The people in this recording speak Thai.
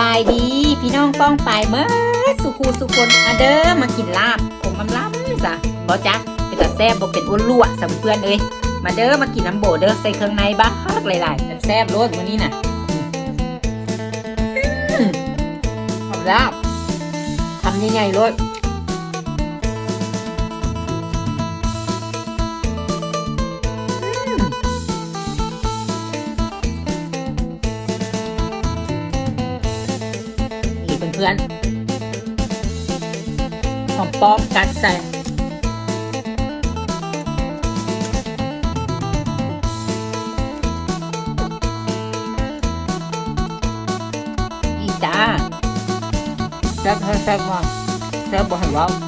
บายดี พี่น้องป้องไปเมื่อสุขูสุคนมาเด้อมากินลาบผมมันล้ำจ้ะบอจักเป็นตาแซ่บบ่เป็นอ้วนลั่วสำเพื่อนเอ้ยมาเด้อมากินน้ำโบเด้อใส่เครื่องในบ้าฮักหลายๆแซ่บรสมื้อนี้น่ะอืมลาบทำยังไงรส พื่อนของป้อมกัดใส่นี่จ้าแซ่บแซ่บแซ่บมากแซ่บบ่ให้เว้า